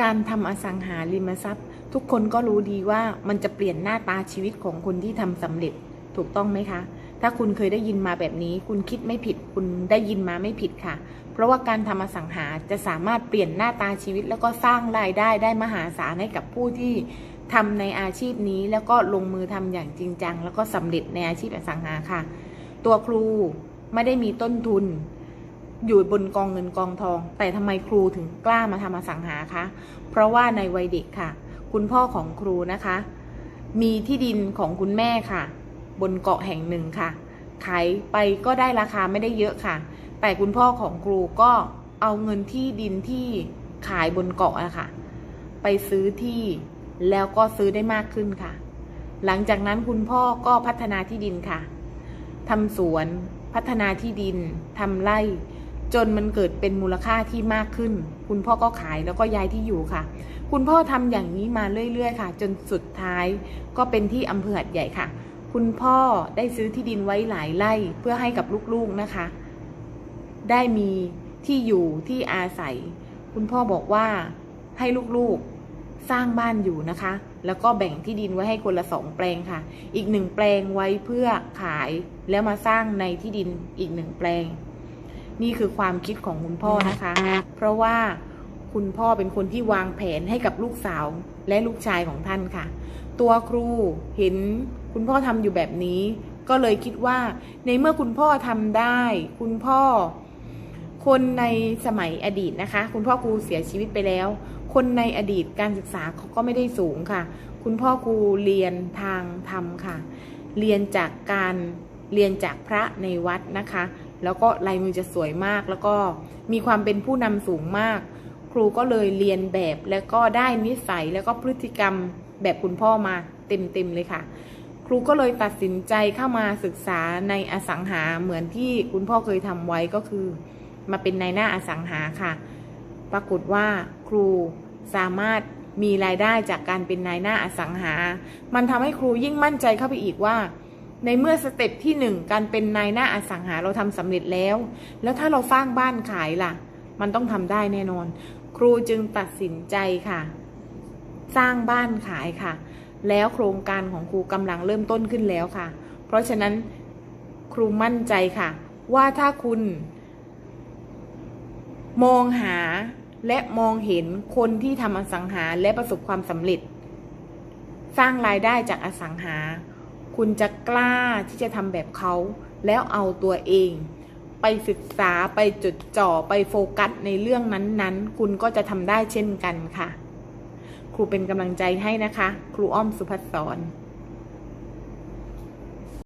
การทำอสังหาริมทรัพย์ ทุกคนก็รู้ดีว่ามันจะเปลี่ยนหน้าตาชีวิตของคนที่ทำสำเร็จถูกต้องไหมคะ ถ้าคุณเคยได้ยินมาแบบนี้ คุณคิดไม่ผิด คุณได้ยินมาไม่ผิดค่ะ เพราะว่าการทำอสังหาจะสามารถเปลี่ยนหน้าตาชีวิต แล้วก็สร้างรายได้ได้มหาศาลให้กับผู้ที่ทำในอาชีพนี้ แล้วก็ลงมือทำอย่างจริงจัง แล้วก็สำเร็จในอาชีพอสังหาค่ะ ตัวครูไม่ได้มีต้นทุน อยู่บนกองเงินกองทอง แต่ทำไมครูถึงกล้ามาทำอสังหาคะ เพราะว่าในวัยเด็กค่ะ คุณพ่อของครูนะคะ มีที่ดินของคุณแม่ค่ะ บนเกาะแห่งหนึ่งค่ะ ขายไปก็ได้ราคาไม่ได้เยอะค่ะ แต่คุณพ่อของครูก็เอาเงินที่ดินที่ขายบนเกาะอะค่ะ ไปซื้อที่แล้วก็ซื้อได้มากขึ้นค่ะ หลังจากนั้นคุณพ่อก็พัฒนาที่ดินค่ะทำสวนพัฒนาที่ดินทำไร่ จนมันเกิดเป็นมูลค่าที่มากขึ้น คุณพ่อก็ขายแล้วก็ย้ายที่อยู่ค่ะ คุณพ่อทำอย่างนี้มาเรื่อย ๆ ค่ะ จนสุดท้ายก็เป็นที่อำเภอหัดใหญ่ค่ะ คุณพ่อได้ซื้อที่ดินไว้หลายไร่เพื่อให้กับลูกๆนะคะ ได้มีที่อยู่ที่อาศัย คุณพ่อบอกว่าให้ลูกๆสร้างบ้านอยู่นะคะ แล้วก็แบ่งที่ดินไว้ให้คนละสองแปลงค่ะ อีกหนึ่งแปลงไว้เพื่อขายแล้วมาสร้างในที่ดินอีกหนึ่งแปลง นี่คือความคิดของคุณพ่อนะคะ เพราะว่าคุณพ่อเป็นคนที่วางแผนให้กับลูกสาวและลูกชายของท่านค่ะ ตัวครูเห็นคุณพ่อทำอยู่แบบนี้ ก็เลยคิดว่าในเมื่อคุณพ่อทำได้ คุณพ่อ คนในสมัยอดีตนะคะ คุณพ่อครูเสียชีวิตไปแล้ว คนในอดีตการศึกษาเขาก็ไม่ได้สูงค่ะ คุณพ่อครูเรียนทางธรรมค่ะ เรียนจากการเรียนจากพระในวัดนะคะ แล้วก็ลายมือจะสวยมาก แล้วก็มีความเป็นผู้นำสูงมาก ครูก็เลยเรียนแบบแล้วก็ได้นิสัยแล้วก็พฤติกรรมแบบคุณพ่อมาเต็มๆเลยค่ะ ครูก็เลยตัดสินใจเข้ามาศึกษาในอสังหาเหมือนที่คุณพ่อเคยทำไว้ก็คือ มาเป็นนายหน้าอสังหาค่ะ ปรากฏว่าครูสามารถมีรายได้จากการเป็นนายหน้าอสังหา มันทำให้ครูยิ่งมั่นใจเข้าไปอีกว่า ในเมื่อสเต็ปที่หนึ่งการเป็นนายหน้าอสังหาเราทำสำเร็จแล้ว แล้วถ้าเราสร้างบ้านขายล่ะ มันต้องทำได้แน่นอน ครูจึงตัดสินใจค่ะ สร้างบ้านขายค่ะ แล้วโครงการของครูกำลังเริ่มต้นขึ้นแล้วค่ะ เพราะฉะนั้นครูมั่นใจค่ะ ว่าถ้าคุณ มองหาและมองเห็นคนที่ทำอสังหาและประสบความสำเร็จ สร้างรายได้จากอสังหา คุณจะกล้าที่จะทำแบบเขา แล้วเอาตัวเอง ไปศึกษาไปจดจ่อไปโฟกัสในเรื่องนั้นๆ คุณก็จะทำได้เช่นกันค่ะ ครูเป็นกำลังใจให้นะคะ ครูอ้อมสุภัสสร